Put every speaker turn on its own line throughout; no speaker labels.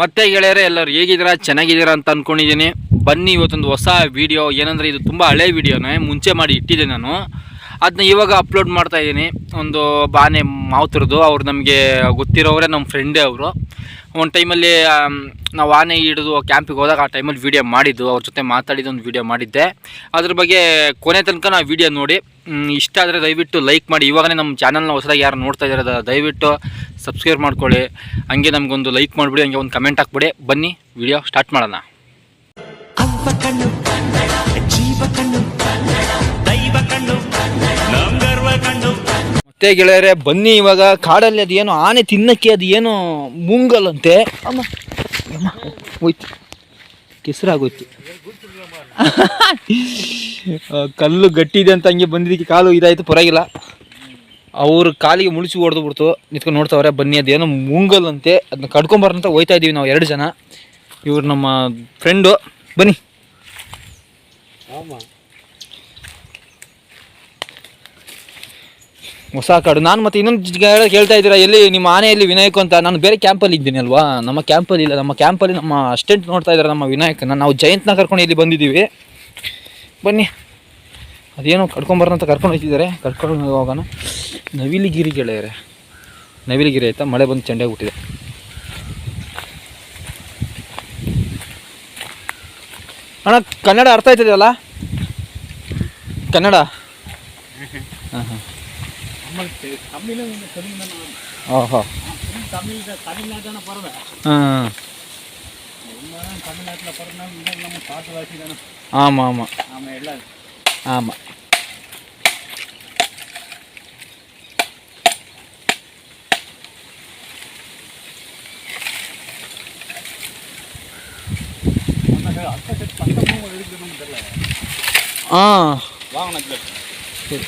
ಮತ್ತೆ ಗೆಳೆಯರೆ, ಎಲ್ಲರೂ ಹೇಗಿದ್ದೀರಾ? ಚೆನ್ನಾಗಿದ್ದೀರಾ ಅಂತ ಅಂದ್ಕೊಂಡಿದ್ದೀನಿ ಬನ್ನಿ ಇವತ್ತೊಂದು ಹೊಸ ವಿಡಿಯೋ ಏನಂದರೆ ಇದು ತುಂಬ ಹಳೆ ವಿಡಿಯೋನೇ ಮುಂಚೆ ಮಾಡಿ ಇಟ್ಟಿದ್ದೆ ನಾನು. ಅದನ್ನ ಇವಾಗ ಅಪ್ಲೋಡ್ ಮಾಡ್ತಾ ಇದ್ದೀನಿ ಒಂದು ಬಾನೆ ಮಾವುತರದು, ಅವ್ರು ನಮಗೆ ಗೊತ್ತಿರೋರೇ ನಮ್ಮ ಫ್ರೆಂಡೇ ಅವರು. ಒಂದು ಟೈಮಲ್ಲಿ ನಾವು ಆನೆ ಹಿಡಿದು ಕ್ಯಾಂಪಿಗೆ ಹೋದಾಗ ಆ ಟೈಮಲ್ಲಿ ವೀಡಿಯೋ ಮಾಡಿದ್ದು, ಅವ್ರ ಜೊತೆ ಮಾತಾಡಿದ ಒಂದು ವೀಡಿಯೋ ಮಾಡಿದ್ದೆ. ಅದ್ರ ಬಗ್ಗೆ ಕೊನೆ ತನಕ ನಾವು ವೀಡಿಯೋ ನೋಡಿ. ಇಷ್ಟ ಆದರೆ ದಯವಿಟ್ಟು ಲೈಕ್ ಮಾಡಿ. ಇವಾಗಲೇ ನಮ್ಮ ಚಾನಲ್ನ ಹೊಸದಾಗಿ ಯಾರು ನೋಡ್ತಾ ಇದ್ದಾರೆ ದಯವಿಟ್ಟು ಸಬ್ಸ್ಕ್ರೈಬ್ ಮಾಡ್ಕೊಳ್ಳಿ. ಹಂಗೆ ನಮಗೊಂದು ಲೈಕ್ ಮಾಡಿಬಿಡಿ, ಹಂಗೆ ಒಂದು ಕಮೆಂಟ್ ಹಾಕ್ಬಿಡಿ. ಬನ್ನಿ ವಿಡಿಯೋ ಸ್ಟಾರ್ಟ್ ಮಾಡೋಣ. ಮತ್ತೆ ಗೆಳೆಯರೆ, ಬನ್ನಿ ಇವಾಗ. ಕಾಡಲ್ಲಿ ಅದೇನೋ ಆನೆ ತಿನ್ನಕ್ಕೆ ಅದು ಏನೋ ಮುಂಗಲ್ಲಂತೆ ಅಮ್ಮ ಹೋಯ್ತು. ಕೆಸರಾಗೋಯ್ತು. ಕಲ್ಲು ಗಟ್ಟಿದೆ ಅಂತ ಹಂಗೆ ಬಂದಿದ್ದಕ್ಕೆ ಕಾಲು ಇದಾಯ್ತು, ಪರವಾಗಿಲ್ಲ. ಅವ್ರ ಕಾಲಿಗೆ ಮುಳುಚಿ ಹೊಡೆದು ಬಿಡ್ತು. ನಿಂತ್ಕೊಂಡು ನೋಡ್ತಾವ್ರೆ, ಬನ್ನಿ, ಅದೇನೋ ಮುಂಗಲ್ಲಂತೆ ಅದನ್ನ ಕಡ್ಕೊಂಬಾರಂತ ಹೋಯ್ತಾ ಇದೀವಿ ನಾವು ಎರಡು ಜನ. ಇವ್ರು ನಮ್ಮ ಫ್ರೆಂಡು ಬನ್ನಿ. ಹೊಸ ಕಾಡು. ನಾನು ಮತ್ತೆ ಇನ್ನೊಂದು ಹೇಳ್ತಾ ಕೇಳ್ತಾ ಇದ್ದೀರಾ ಎಲ್ಲಿ ನಿಮ್ಮ ಆನೆಯಲ್ಲಿ ವಿನಾಯಕ್ ಅಂತ? ನಾನು ಬೇರೆ ಕ್ಯಾಂಪಲ್ಲಿ ಇದ್ದೀನಿ ಅಲ್ವಾ? ನಮ್ಮ ಕ್ಯಾಂಪಲ್ಲಿ ಇಲ್ಲ ನಮ್ಮ ಕ್ಯಾಂಪಲ್ಲಿ ನಮ್ಮ ಅಸ್ಟೆಂಟ್ ನೋಡ್ತಾ ಇದ್ದಾರೆ ನಮ್ಮ ವಿನಾಯಕನ. ನಾವು ಜಯಂತ್ನ ಕರ್ಕೊಂಡು ಇಲ್ಲಿ ಬಂದಿದ್ದೀವಿ. ಬನ್ನಿ. ಅದೇನೋ ಕರ್ಕೊಂಬರೋಣ ಅಂತ ಕರ್ಕೊಂಡು ಹೋಗ್ತಿದ್ದಾರೆ. ಕರ್ಕೊಂಡು ಹೋಗೋಣ. ನವಿಲಿಗಿರಿ ಗೆಳೆಯರೆ. ನವಿಲಿಗಿರಿ ಆಯಿತಾ? ಮಳೆ ಬಂದು ಚೆಂಡೆ ಬಿಟ್ಟಿದೆ ಅಣ್ಣ ಕನ್ನಡ ಅರ್ಥ ಆಯ್ತಿದೆಯಲ್ಲ ಕನ್ನಡ? ಹಾಂ ಹಾಂ நம்மளுக்கு தமிழும்
தெரியும்
ஓஹோ
தமிழ் தமிழ்நாட்டான பிறவை உண்மைதான் தமிழ்நாட்டில் பிறந்தா நம்ம பாசவாசி தானே.
ஆமாம் ஆமாம் ஆமாம் எல்லாம் ஆமாம் ஆ. வாங்கினது சரி.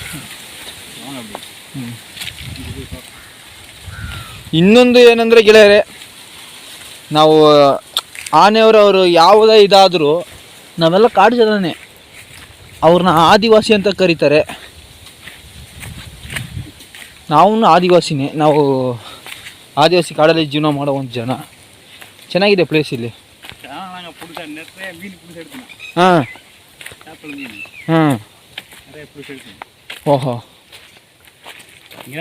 ಇನ್ನೊಂದು ಏನಂದರೆ ಗೆಳೆಯರೆ, ನಾವು, ಆನೆಯವರು ಅವರು ಯಾವುದೇ ಇದಾದರೂ ನಾವೆಲ್ಲ ಕಾಡು ಜನನೇ. ಅವ್ರನ್ನ ಆದಿವಾಸಿ ಅಂತ ಕರೀತಾರೆ. ನಾವು ಆದಿವಾಸಿನೇ. ನಾವು ಆದಿವಾಸಿ ಕಾಡಲ್ಲಿ ಜೀವನ ಮಾಡೋ ಒಂದು ಜನ. ಚೆನ್ನಾಗಿದೆ ಪ್ಲೇಸ್ ಇಲ್ಲಿ. ಹಾಂ. ಹಾಂ. ಓಹೋ.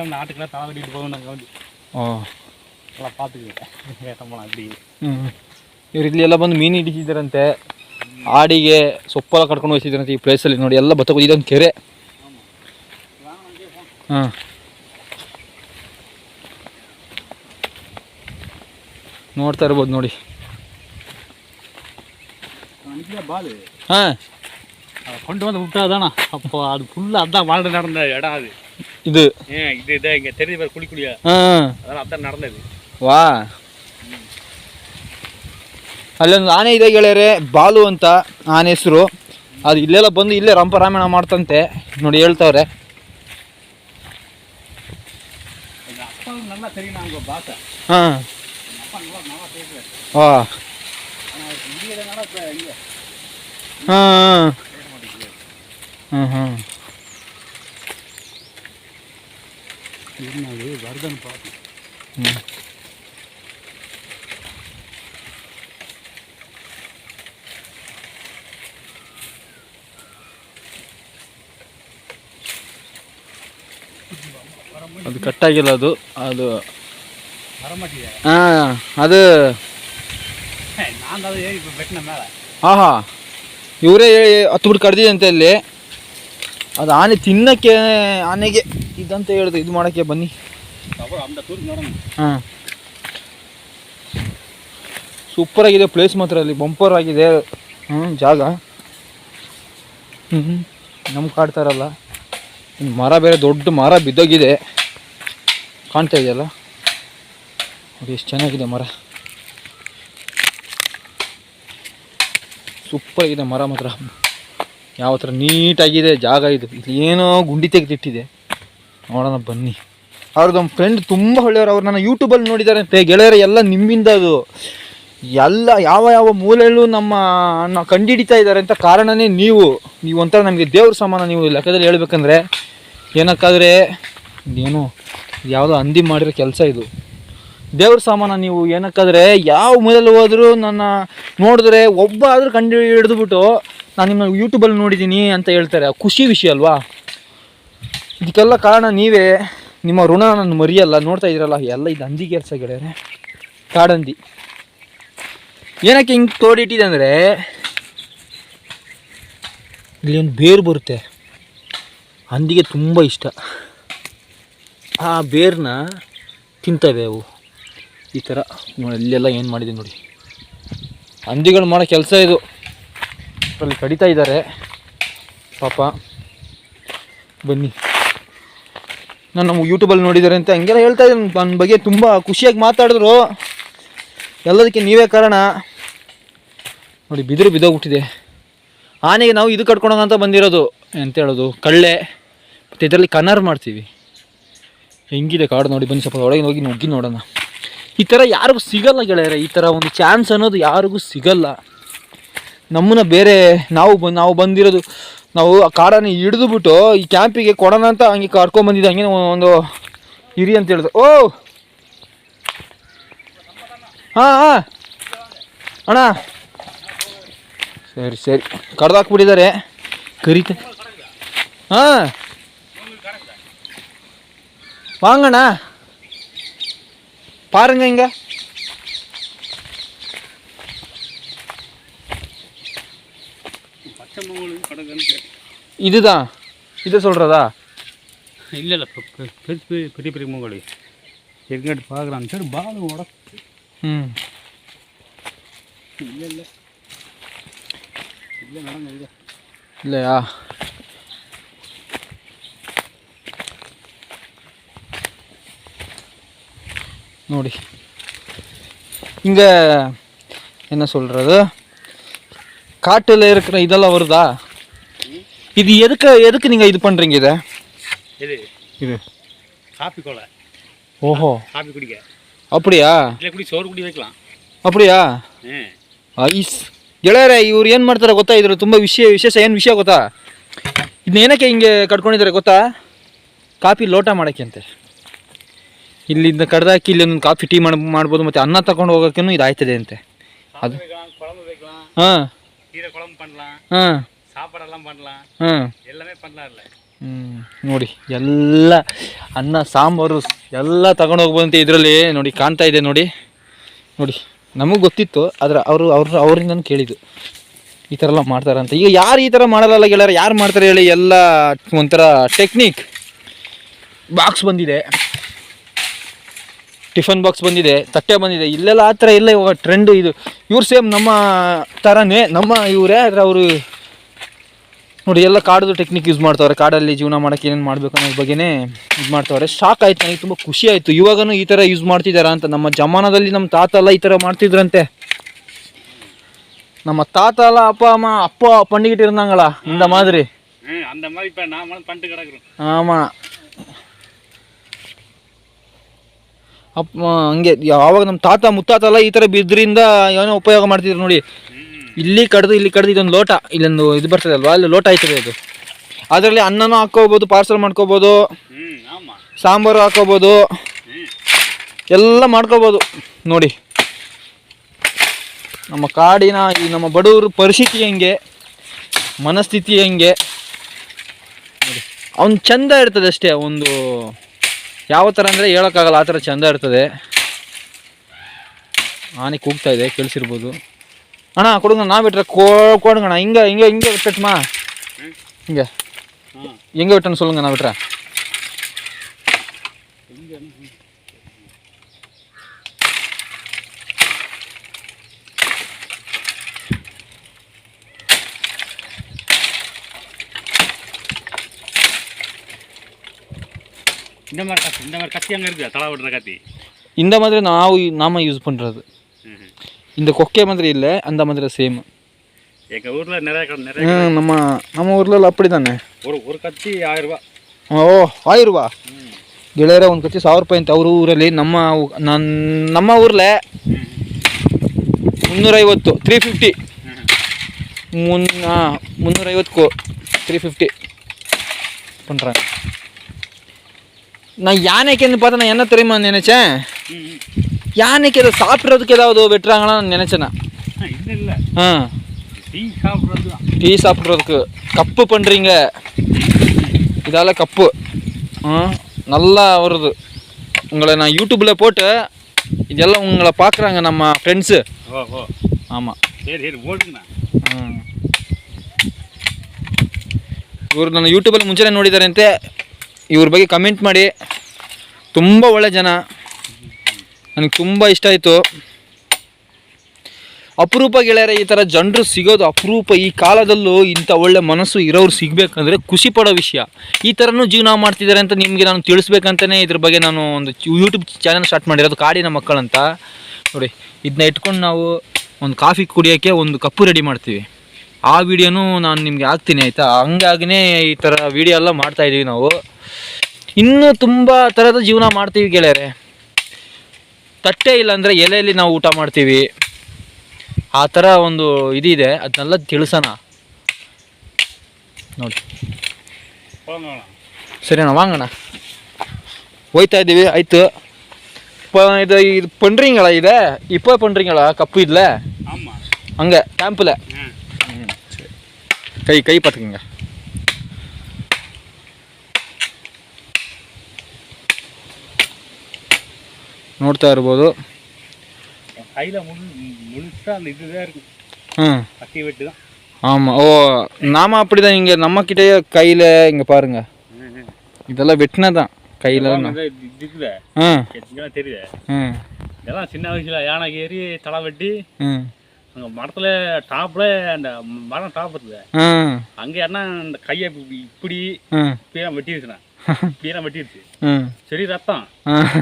ನಾಟಕ
ಓ
ಎಲ್ಲ
ಹ್ಞೂ ಇವ್ರು ಇಲ್ಲಿ ಎಲ್ಲ ಬಂದು ಮೀನು ಹಿಡಿತಿದ್ದಾರಂತೆ ಆಡಿಗೆ ಸೊಪ್ಪೆಲ್ಲ ಕಟ್ಕೊಂಡು ಹೋಗ್ತಿದ್ದಾರಂತೆ ಈ ಪ್ಲೇಸಲ್ಲಿ ನೋಡಿ ಎಲ್ಲ ಬತ್ತೋದು ಇದೊಂದು ಕೆರೆ. ಹಾಂ. ನೋಡ್ತಾ ಇರ್ಬೋದು ನೋಡಿ. ಹಾಂ.
ಕೊಂಡು ಬಂದು ಬಿಟ್ಟ ಅದಣ್ಣ ಅಪ್ಪ ಅದು ಫುಲ್ ಅದ ಮಾಡಿ ನಡೆದ ಎಡ
ಅದು
ஏன் இது இதை இங்கே தெரியுது பாரு குழி குழியா
ಹಾಂ
அதெல்லாம் அதான் நடந்தது
ವಾ ಅಲ್ಲೊಂದು ಆನೆ ಇದೆ ಗೆಳೆಯರೆ ಬಾಲು ಅಂತ ಆನೆ ಹೆಸರು ಅದು ಇಲ್ಲೆಲ್ಲ ಬಂದು ಇಲ್ಲೇ ರಂಪರಾಮಾಯಣ ಮಾಡ್ತಂತೆ ನೋಡಿ ಹೇಳ್ತಾವ್ರೆ
எங்கள் அப்பாவுக்கு நல்லா தெரியும் நாங்கள் பாஷை
ಹಾಂ
எங்கள் அப்பா நல்லா நல்லா பேசுவார்
ವಾ
ஆனால் இந்தியனால இப்போ இங்கே
ಹಾಂ ಹಾಂ ಹಾಂ
ಇನ್ನದು ಬರ್ದನ್
ಪಾಪ ಅದು ಕಟ್ಟಾಗಿಲ್ಲ ಅದು. ಅದು ಹಾಂ ಅದು ಆಹಾ ಇವರೇ ಹತ್ತು ಬಿಟ್ಟು ಕಡ್ದಿದೆ ಅಂತ ಇಲ್ಲಿ ಅದು ಆನೆ ತಿನ್ನಕ್ಕೆ ಆನೆಗೆ ಇದಂತ ಹೇಳ್ದು, ಇದು ಮಾಡೋಕ್ಕೆ ಬನ್ನಿ. ಹಾಂ. ಸೂಪರ್ ಆಗಿದೆ ಪ್ಲೇಸ್ ಮಾತ್ರ ಅಲ್ಲಿ ಬಂಪರ್ ಆಗಿದೆ. ಹ್ಞೂ ಜಾಗ. ಹ್ಞೂ ನಮ್ಗೆ ಕಾಡ್ತಾರಲ್ಲ. ಮರ ಬೇರೆ, ದೊಡ್ಡ ಮರ ಬಿದ್ದೋಗಿದೆ. ಕಾಣ್ತಾ ಇದೆಯಲ್ಲ? ನೋಡಿ, ಎಷ್ಟು ಚೆನ್ನಾಗಿದೆ ಮರ. ಸೂಪರ್ ಆಗಿದೆ ಮರ ಮಾತ್ರ. ಯಾವ ಥರ ನೀಟಾಗಿದೆ ಜಾಗ ಇದು. ಇಲ್ಲಿ ಏನೋ ಗುಂಡಿ ತೆಗೆದಿಟ್ಟಿದೆ. ನೋಡೋಣ ಬನ್ನಿ. ಅವ್ರದ್ದು ನಮ್ಮ ಫ್ರೆಂಡ್ ತುಂಬ ಒಳ್ಳೆಯವರು. ಅವ್ರು ನನ್ನ ಯೂಟ್ಯೂಬಲ್ಲಿ ನೋಡಿದಾರಂತೆ ಗೆಳೆಯರು, ಎಲ್ಲ ನಿಮ್ಮಿಂದ ಅದು. ಎಲ್ಲ ಯಾವ ಯಾವ ಮೂಲೆಯಲ್ಲೂ ನಮ್ಮ ಕಂಡುಹಿಡಿತಾ ಇದ್ದಾರೆ ಅಂತ ಕಾರಣನೇ ನೀವು. ನೀವು ಒಂಥರ ನಮಗೆ ದೇವ್ರ ಸಮಾನ ನೀವು ಲೆಕ್ಕದಲ್ಲಿ ಹೇಳ್ಬೇಕಂದ್ರೆ ಏನಕ್ಕಾದ್ರೆ ಏನು ಯಾವುದೋ ಅಂದಿ ಮಾಡಿರೋ ಕೆಲಸ ಇದು. ದೇವ್ರ ಸಾಮಾನ ನೀವು. ಏನಕ್ಕಾದ್ರೆ ಯಾವ ಮೂಲೆಯಲ್ಲಿ ಹೋದರೂ ನನ್ನ ನೋಡಿದ್ರೆ ಒಬ್ಬ ಆದರೂ ಕಂಡು ಹಿಡಿದ್ಬಿಟ್ಟು ನಾನು ನಿಮ್ಮ ಯೂಟ್ಯೂಬಲ್ಲಿ ನೋಡಿದ್ದೀನಿ ಅಂತ ಹೇಳ್ತಾರೆ. ಖುಷಿ ವಿಷಯ ಅಲ್ವಾ? ಇದಕ್ಕೆಲ್ಲ ಕಾರಣ ನೀವೇ. ನಿಮ್ಮ ಋಣ ನಾನು ಮರಿಯಲ್ಲ, ನೋಡ್ತಾ ಇದ್ದೀರಲ್ಲ, ಎಲ್ಲ ಇದು ಹಂದಿ ಕೆಲಸ ಗೆಳೆಯರೆ. ಕಾಡಂದಿ. ಏನಕ್ಕೆ ಹಿಂಗೆ ತೋಡಿಟ್ಟಿದೆ ಅಂದರೆ, ಇಲ್ಲಿ ಒಂದು ಬೇರು ಬರುತ್ತೆ. ಹಂದಿಗೆ ತುಂಬ ಇಷ್ಟ. ಆ ಬೇರ್ನ ತಿಂತವೆ ಅವು. ಈ ಥರ ನೋಡಿ, ಇಲ್ಲೆಲ್ಲ ಏನು ಮಾಡಿದೆ ನೋಡಿ. ಹಂದಿಗಳು ಮಾಡೋ ಕೆಲಸ ಇದು. ಅಲ್ಲಿ ಕಡಿತಾ ಇದ್ದಾರೆ. ಪಾಪ. ಬನ್ನಿ. ನಾನು ನಮ್ಮ ಯೂಟ್ಯೂಬಲ್ಲಿ ನೋಡಿದ್ದಾರೆ ಅಂತ ಹಂಗೆಲ್ಲ ಹೇಳ್ತಾ ಇದ್ದೀನಿ ನನ್ನ ಬಗ್ಗೆ ತುಂಬ ಖುಷಿಯಾಗಿ ಮಾತಾಡಿದ್ರು. ಎಲ್ಲದಕ್ಕೆ ನೀವೇ ಕಾರಣ? ನೋಡಿ, ಬಿದಿರು ಬಿದ್ದೋಗ್ಬಿಟ್ಟಿದೆ. ಆನೆಗೆ ನಾವು ಇದು ಕಟ್ಕೊಳೋಣ ಅಂತ ಬಂದಿರೋದು ಎಂತ ಹೇಳೋದು? ಕಳ್ಳೆ. ಮತ್ತು ಇದರಲ್ಲಿ ಕನ್ನರ್ ಮಾಡ್ತೀವಿ. ಹೆಂಗಿದೆ ಕಾಡು ನೋಡಿ, ಬನ್ನಿ ಸ್ವಲ್ಪ ಒಳಗೆ ಹೋಗಿ ನುಗ್ಗಿ ನೋಡೋಣ. ಈ ಥರ ಯಾರಿಗೂ ಸಿಗಲ್ಲ ಗೆಳೆಯರೆ, ಈ ಥರ ಒಂದು ಚಾನ್ಸ್ ಅನ್ನೋದು ಯಾರಿಗೂ ಸಿಗಲ್ಲ. ನಮ್ಮನ್ನ ಬೇರೆ ನಾವು ಬಂದು ನಾವು ಬಂದಿರೋದು ನಾವು ಆ ಕಾಡನ್ನು ಹಿಡಿದುಬಿಟ್ಟು ಈ ಕ್ಯಾಂಪಿಗೆ ಕೊಡೋಣ ಅಂತ ಹಂಗೆ ಕರ್ಕೊಂಬಂದಿದ್ದೆ ಹಂಗೆ ಒಂದು ಹಿರಿ ಅಂತ ಹೇಳಿದ್ರು ಓ ಹಾಂ ಹಾಂ ಅಣ್ಣ ಸರಿ ಸರಿ ಕಡ್ದಾಕ್ಬಿಟ್ಟಿದ್ದಾರೆ ಕರಿತ ಹಾಂ வாங்கண்ணா பாருங்க இங்க இதுதான்? இதை சொல்றதா?
இல்லை இல்லை பெரிய பெரிய பெரிய பெரிய மூங்கல் எங்கிட்ட பார்க்குறான் சரி பால் உட
ம்.
இல்லை இல்லை இல்லை நடங்க இல்லை
இல்லையா? ನೋಡಿ இங்கே என்ன சொல்கிறது காட்டில் இருக்கிற இதெல்லாம் வருதா இது எதுக்கு எதுக்கு நீங்கள் இது பண்ணுறீங்க இதை
இது
இது
காப்பி கொலை
ஓஹோ
காப்பி குடிக்க
அப்படியா
இல்லை குடி சோறு குடி வைக்கலாம்
அப்படியா
ஆ
ಐಸ್ ಗೆಳೆಯರೆ ಇವ್ರು ಏನು ಮಾಡ್ತಾರೆ ಗೊತ್ತಾ ಇದ್ರ ತುಂಬ ವಿಷಯ ವಿಶೇಷ ಏನು ವಿಷಯ ಗೊತ್ತಾ ಇದನ್ನ ಏನಕ್ಕೆ ಹಿಂಗೆ ಕಟ್ಕೊಂಡಿದ್ದಾರೆ ಗೊತ್ತಾ ಕಾಫಿ ಲೋಟ ಮಾಡೋಕ್ಕೆ ಅಂತೆ ಇಲ್ಲಿಂದ ಕಡ್ದಾಕಿ ಇಲ್ಲಿ ಒಂದು ಕಾಫಿ ಟೀ ಮಾಡಿ ಮಾಡ್ಬೋದು ಮತ್ತು ಅನ್ನ ತಗೊಂಡು ಹೋಗೋಕ್ಕೂ ಇದು ಆಯ್ತದೆ ಅಂತೆ அது
வைக்கலாம் குழம்பு வைக்கலாம்
ಹಾಂ
கீரை குழம்பு பண்ணலாம்
ಹಾಂ
சாப்பாடெல்லாம் பண்ணலாம்
ಹಾಂ
எல்லாமே பண்ணலாம் இல்லை
ಹ್ಮ್ ನೋಡಿ ಎಲ್ಲ ಅನ್ನ ಸಾಂಬಾರು ಎಲ್ಲ ತಗೊಂಡು ಹೋಗ್ಬೋದಂತೆ ಇದರಲ್ಲಿ ನೋಡಿ ಕಾಣ್ತಾ ಇದೆ ನೋಡಿ ನೋಡಿ ನಮಗೆ ಗೊತ್ತಿತ್ತು ಆದರೆ ಅವರು ಅವ್ರ ಅವರಿಂದ ಕೇಳಿದ್ದು ಈ ಥರ ಎಲ್ಲ ಮಾಡ್ತಾರಂತ ಈಗ ಯಾರು ಈ ಥರ ಮಾಡಲ್ಲ ಗೆಳೆಯರು ಯಾರು ಮಾಡ್ತಾರೆ ಹೇಳಿ ಎಲ್ಲ ಒಂಥರ ಟೆಕ್ನಿಕ್ ಬಾಕ್ಸ್ ಬಂದಿದೆ ಟಿಫನ್ ಬಾಕ್ಸ್ ಬಂದಿದೆ ತಟ್ಟೆ ಬಂದಿದೆ ಇಲ್ಲೆಲ್ಲ ಆ ಥರ ಇಲ್ಲ ಇವಾಗ ಟ್ರೆಂಡ್ ಇದು ಇವ್ರು ಸೇಮ್ ನಮ್ಮ ಥರನೇ ನಮ್ಮ ಇವರೇ ಆದರೆ ಅವರು ನೋಡಿ ಎಲ್ಲ ಕಾಡದು ಟೆಕ್ನಿಕ್ ಯೂಸ್ ಮಾಡ್ತಾವ್ರೆ ಕಾಡಲ್ಲಿ ಜೀವನ ಮಾಡೋಕೆ ಏನೇನು ಮಾಡ್ಬೇಕು ಅನ್ನೋದ್ರ ಬಗ್ಗೆನೇ ಇದು ಮಾಡ್ತಾವ್ರೆ ಶಾಕ್ ಆಯ್ತು ನನಗೆ ತುಂಬ ಖುಷಿ ಆಯಿತು ಇವಾಗನೂ ಈ ಥರ ಯೂಸ್ ಮಾಡ್ತಿದ್ದಾರಾ ಅಂತ ನಮ್ಮ ಜಮಾನದಲ್ಲಿ ನಮ್ಮ ತಾತ ಎಲ್ಲ ಈ ಥರ ಮಾಡ್ತಿದ್ರಂತೆ நம்ம தாத்தா எல்லாம் அப்பா அம்மா அப்பா பண்ணிக்கிட்டு இருந்தாங்களா இந்த மாதிரி
ம் அந்த மாதிரி இப்போ நாமளும் பண்ணிட்டு கிடக்குறோம்
ஆமாம் ಅಪ್ಪ ಹಂಗೆ, ಯಾವಾಗ ನಮ್ಮ ತಾತ ಮುತ್ತಾತ ಎಲ್ಲ ಈ ಥರ ಬಿದ್ರಿಂದ ಏನೋ ಉಪಯೋಗ ಮಾಡ್ತಿದ್ರು ನೋಡಿ. ಇಲ್ಲಿ ಕಡ್ದು ಇಲ್ಲಿ ಕಡ್ದು ಇದೊಂದು ಲೋಟ, ಇಲ್ಲೊಂದು ಇದು ಬರ್ತದೆ ಅಲ್ವಾ? ಅಲ್ಲಿ ಲೋಟ ಆಯ್ತದೆ ಅದು. ಅದರಲ್ಲಿ ಅನ್ನನೂ ಹಾಕೋಬಹುದು ಪಾರ್ಸಲ್ ಮಾಡ್ಕೋಬೋದು, ಸಾಂಬಾರು ಹಾಕೋಬೋದು ಎಲ್ಲ ಮಾಡ್ಕೋಬೋದು. ನೋಡಿ. ನಮ್ಮ ಕಾಡಿನ ಈ ನಮ್ಮ ಬಡವರು ಪರಿಸ್ಥಿತಿ ಹೆಂಗೆ? ಮನಸ್ಥಿತಿ ಹೆಂಗೆ? ನೋಡಿ. ಅವ್ನು ಚಂದ ಇರ್ತದೆ ಅಷ್ಟೇ, ಒಂದು ಯಾವ ಥರ ಅಂದರೆ ಹೇಳೋಕ್ಕಾಗಲ್ಲ ಆ ಥರ ಚೆಂದ ಇರ್ತದೆ ಆನೆ ಕೂಗ್ತಾ ಇದೆ ಕೇಳಿಸಿರ್ಬೋದು ಅಣ್ಣ ಕೊಡುಂಗ ನಾ ಬಿಟ್ರೆ ಕೋ ಕೊಡುಂಗಣ್ಣ ಹಿಂಗೆ ಹಿಂಗೆ ಹಿಂಗೆ ಬಿಟ್ಟಟ್ಮಾ ಹಿಂಗೆ ಹಿಂಗೆ ಬಿಟ್ಟನು சொல்லுங்க நான் விட்டுறேன்
இந்த மாதிரி கத்தி இந்த மாதிரி கத்தி அங்கே இருக்குது தலை விடுற கத்தி
இந்த மாதிரி ನಾವು நாம யூஸ் பண்ணுறது
ம்
இந்த கொக்கே மாதிரி இல்லை அந்த மாதிரி சேம்
எங்கள் ஊரில் நிறைய கடை நிறைய
நம்ம நம்ம ஊர்ல அப்படி தானே
ஒரு ஒரு கத்தி ஆயிரம் ரூபாய்
ಓ ಆಯಿರ ರೂಪಾ
ம்
ಗೆಳೆಯರ ಒಂದು ಕಚ್ಚಿ ಸಾವಿರ ರೂಪಾಯಿ ಅಂತ ಅವ್ರ ಊರಲ್ಲಿ ನಮ್ಮ ಊ- ನನ್ ನಮ್ಮ ಊರ್ಲೆ ಮುನ್ನೂರೈವತ್ತು ತ್ರೀ ಫಿಫ್ಟಿ
ம்
ಮುನ್ முந்நூறைவத்து கோ த்ரீ ஃபிஃப்டி பண்ணுறாங்க நான் யானைக்குன்னு பார்த்தா நான் என்ன தெரியுமா நினச்சேன்
ம்
யானைக்கு ஏதோ சாப்பிட்றதுக்கு ஏதாவது வெட்டுறாங்களா நான் நினச்சேண்ணா
இல்லை இல்லை
ஆ
டீ சாப்பிட்றது தான்
டீ சாப்பிட்றதுக்கு கப்பு பண்ணுறீங்க இதால் கப்பு ஆ நல்லா வருது உங்களை நான் யூடியூப்பில் போட்டு இதெல்லாம் உங்களை பார்க்குறாங்க நம்ம ஃப்ரெண்ட்ஸு
ಓ ಓ
ஆமாம்
ಸರಿ ಸರಿ ಓಡ್ರಿ
ಇವರು ನನ್ನ ಯೂಟ್ಯೂಬಲ್ಲಿ ಮುಂಚೆನೇ ನೋಡಿದ್ದಾರೆ ಅಂತೆ ಇವ್ರ ಬಗ್ಗೆ ಕಮೆಂಟ್ ಮಾಡಿ. ತುಂಬ ಒಳ್ಳೆ ಜನ. ನನಗೆ ತುಂಬ ಇಷ್ಟ ಆಯಿತು. ಅಪರೂಪ ಗೆಳೆಯರೆ, ಈ ಥರ ಜನರು ಸಿಗೋದು ಅಪರೂಪ. ಈ ಕಾಲದಲ್ಲೂ ಇಂಥ ಒಳ್ಳೆ ಮನಸ್ಸು ಇರೋರು ಸಿಗಬೇಕಂದ್ರೆ ಖುಷಿ ಪಡೋ ವಿಷಯ. ಈ ಥರನೂ ಜೀವನ ಮಾಡ್ತಿದ್ದಾರೆ ಅಂತ ನಿಮಗೆ ನಾನು ತಿಳಿಸ್ಬೇಕಂತಲೇ ಇದ್ರ ಬಗ್ಗೆ ನಾನು ಒಂದು ಯೂಟ್ಯೂಬ್ ಚಾನಲ್ ಸ್ಟಾರ್ಟ್ ಮಾಡಿರೋದು ಕಾಡಿನ ಮಕ್ಕಳಂತ. ನೋಡಿ ಇದನ್ನ ಇಟ್ಕೊಂಡು ನಾವು ಒಂದು ಕಾಫಿ ಕುಡಿಯೋಕ್ಕೆ ಒಂದು ಕಪ್ಪು ರೆಡಿ ಮಾಡ್ತೀವಿ. ಆ ವಿಡಿಯೋನೂ ನಾನು ನಿಮಗೆ ಹಾಕ್ತೀನಿ, ಆಯಿತಾ? ಹಂಗಾಗಿನೇ ಈ ಥರ ವಿಡಿಯೋ ಎಲ್ಲ ಮಾಡ್ತಾಯಿದ್ದೀವಿ ನಾವು. ಇನ್ನೂ ತುಂಬ ಥರದ ಜೀವನ ಮಾಡ್ತೀವಿ ಗೆಳೆಯರೆ. ತಟ್ಟೆ ಇಲ್ಲಾಂದರೆ ಎಲೆಯಲ್ಲಿ ನಾವು ಊಟ ಮಾಡ್ತೀವಿ. ಆ ಥರ ಒಂದು ಇದಿದೆ ಅದನ್ನೆಲ್ಲ ತಿಳಿಸೋಣ. ನೋಡಿ. ಸರಿಯಣ್ಣ ವಾಂಗಣ ಹೋಯ್ತಾ ಇದ್ದೀವಿ ಆಯಿತು. ಪ ಇದು ಇದು ಪಂಡ್ರಿಂಗಳ ಇದೆ. ಇಪ್ಪ ಪಂಡ್ರಿಂಗಳ ಕಪ್ಪು ಇದ್ಲೆ? ಹಂಗೆ ಕ್ಯಾಂಪಲೆ? ಕೈ ಕೈ
ಪಟ್ಕಂಗೆ வெட்டு தான்.
ஆமாம் ஓ நாம அப்படிதான் இங்கே நம்மக்கிட்டேயே கையில் இங்கே பாருங்க. இதெல்லாம் வெட்டினா தான் கையில் ஆ.
இதெல்லாம் தெரியுது.
ம்.
இதெல்லாம் சின்ன வயசுல யானை ஏறி தலை வெட்டி அங்கே மரத்தில் டாப்பில் அந்த மரம் டாப் இருக்குது. அங்கே என்ன அந்த கையை இப்படி இப்படி
ம்.
இப்படியெல்லாம் வீரம் வெட்டிடுச்சு. சரி ரத்தம்.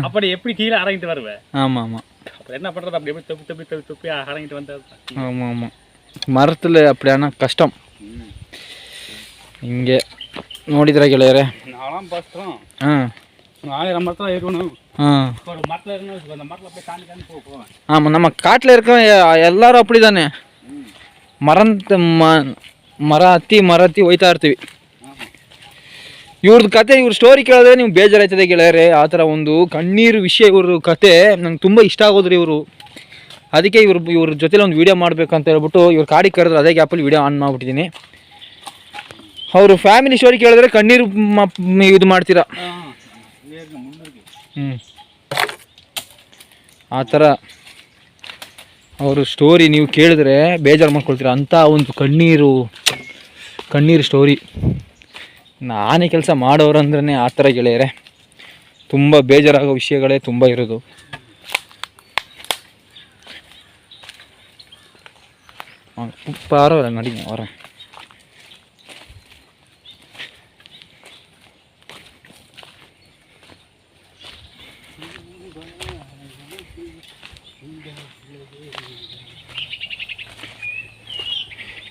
அப்படி எப்படி கீழே அரங்கிட்டு வருவ?
ஆமா ஆமா.
அப்புறம் என்ன பண்றது? அப்படி எப்படி தொப்பி தப்பி தப்பி தப்பி அரங்கிட்டு வந்தது.
ஆமா ஆமா. மரத்துல அப்படியான கஷ்டம். இங்க நோடி திரை
கிளையரே நாலாம்
கஷ்டம்
ஆயிரம் மரத்தில் இருக்கணும். ஒரு மரத்தில் இருக்கணும்
ஆமாம் நம்ம காட்டில் இருக்க எல்லாரும் அப்படி தானே மரம் மர அத்தி மரத்தி ஒய்தா இருத்துவி ಇವ್ರದ್ದು ಕತೆ ಇವ್ರ ಸ್ಟೋರಿ ಕೇಳಿದ್ರೆ ನಿಮ್ಗೆ ಬೇಜಾರಾಯ್ತದೆ ಗೆಳೆಯರೆ. ಆ ಥರ ಒಂದು ಕಣ್ಣೀರು ವಿಷಯ ಇವ್ರ ಕತೆ ನಂಗೆ ತುಂಬ ಇಷ್ಟ ಆಗೋದ್ರಿ ಇವರು. ಅದಕ್ಕೆ ಇವ್ರ ಇವ್ರ ಜೊತೆಲಿ ಒಂದು ವೀಡಿಯೋ ಅಂತ ಹೇಳ್ಬಿಟ್ಟು ಇವ್ರು ಕಾಡಿಗೆ ಕರೆದ್ರು ಅದೇ ಗ್ಯಾಪಲ್ಲಿ ವೀಡಿಯೋ ಆನ್ ಮಾಡಿಬಿಟ್ಟಿದ್ದೀನಿ ಅವರು ಫ್ಯಾಮಿಲಿ ಸ್ಟೋರಿ ಕೇಳಿದ್ರೆ ಕಣ್ಣೀರು ಇದು ಮಾಡ್ತೀರಾ? ಹ್ಞೂ ಆ ಥರ ಅವ್ರ ಸ್ಟೋರಿ ನೀವು ಕೇಳಿದ್ರೆ ಬೇಜಾರು ಮಾಡ್ಕೊಳ್ತೀರ ಅಂಥ ಒಂದು ಕಣ್ಣೀರು ಕಣ್ಣೀರು ಸ್ಟೋರಿ ನಾನೇ ಕೆಲಸ ಮಾಡೋರು ಅಂದ್ರೆ ಆ ಥರ ಗೆಳೆಯರೆ ತುಂಬ ಬೇಜಾರಾಗೋ ವಿಷಯಗಳೇ ತುಂಬ ಇರೋದು பரவாயில்ல நடிங்க வரேன்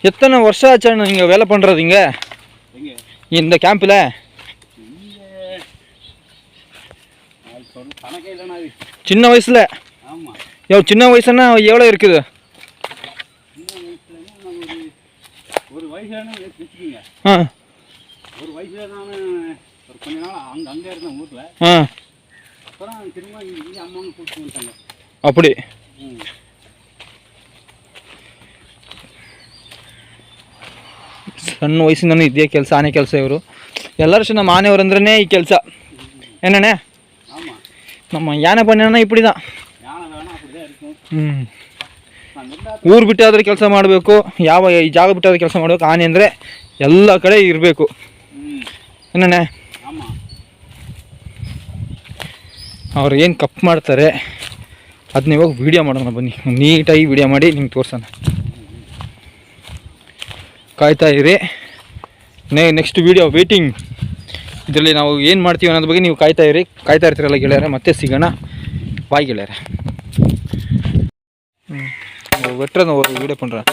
எத்தனை வருஷம் ஆச்சாண்ணா நீங்கள் வேலை பண்ணுறது இங்கே
எங்கே
இந்த கேம்பில்? சின்ன வயசில்.
ஆமாம்
எவ்வளோ சின்ன வயசுன்னா எவ்வளோ இருக்குது?
ஒரு ஒரு வயசுல வச்சுக்கோங்க.
ஆ.
ஒரு வயசுல நான் ஒரு கொஞ்ச நாள் அங்கே அங்கே இருந்தேன் ஊரில்.
ஆ.
அப்புறம் திரும்ப இங்கே அம்மாங்க கூப்பிட்டு வந்துட்டாங்க.
அப்படி.
ம்.
ಸಣ್ಣ ವಯಸ್ಸಿಂದನೂ ಇದೇ ಕೆಲಸ ಆನೆ ಕೆಲಸ ಇವರು? ಎಲ್ಲರೂ ನಮ್ಮ ಆನೆಯವ್ರಂದ್ರೆ ಈ ಕೆಲಸ.
ಏನಣ್ಣೆ? ನಮ್ಮ ಯಾನೆ ಬಣ್ಣ ಇಪ್ಪಡಿದ?
ಹ್ಞೂ ಊರು ಬಿಟ್ಟಾದರೂ ಕೆಲಸ ಮಾಡಬೇಕು. ಯಾವ ಈ ಜಾಗ ಬಿಟ್ಟಾದ್ರೆ ಕೆಲಸ ಮಾಡಬೇಕು. ಆನೆ ಅಂದರೆ ಎಲ್ಲ ಕಡೆ ಇರಬೇಕು. ಏನಣ್ಣೆ? ಅವ್ರು ಏನು ಕಪ್ ಮಾಡ್ತಾರೆ? ಅದನ್ನ ಇವಾಗ ವೀಡಿಯೋ ಮಾಡೋಣ ಬನ್ನಿ. ನೀಟಾಗಿ ವೀಡಿಯೋ ಮಾಡಿ ನಿಮ್ಗೆ ತೋರ್ಸೋಣ. ಕಾಯ್ತಾ ಇರಿ ನೆ ನೆಕ್ಸ್ಟ್ ವೀಡಿಯೋ ವೇಟಿಂಗ್ ಇದರಲ್ಲಿ ನಾವು ಏನು ಮಾಡ್ತೀವಿ ಅನ್ನೋದ್ರ ಬಗ್ಗೆ ನೀವು ಕಾಯ್ತಾ ಇರಿ ಕಾಯ್ತಾ ಇರ್ತೀರಲ್ಲ ಗೆಳೆಯರೆ ಮತ್ತೆ ಸಿಗೋಣ ಬಾಯ್ ಗೆಳೆಯರೆ ಹ್ಞೂ வெட்டுறத ஒரு வீடியோ பண்ணுறேன்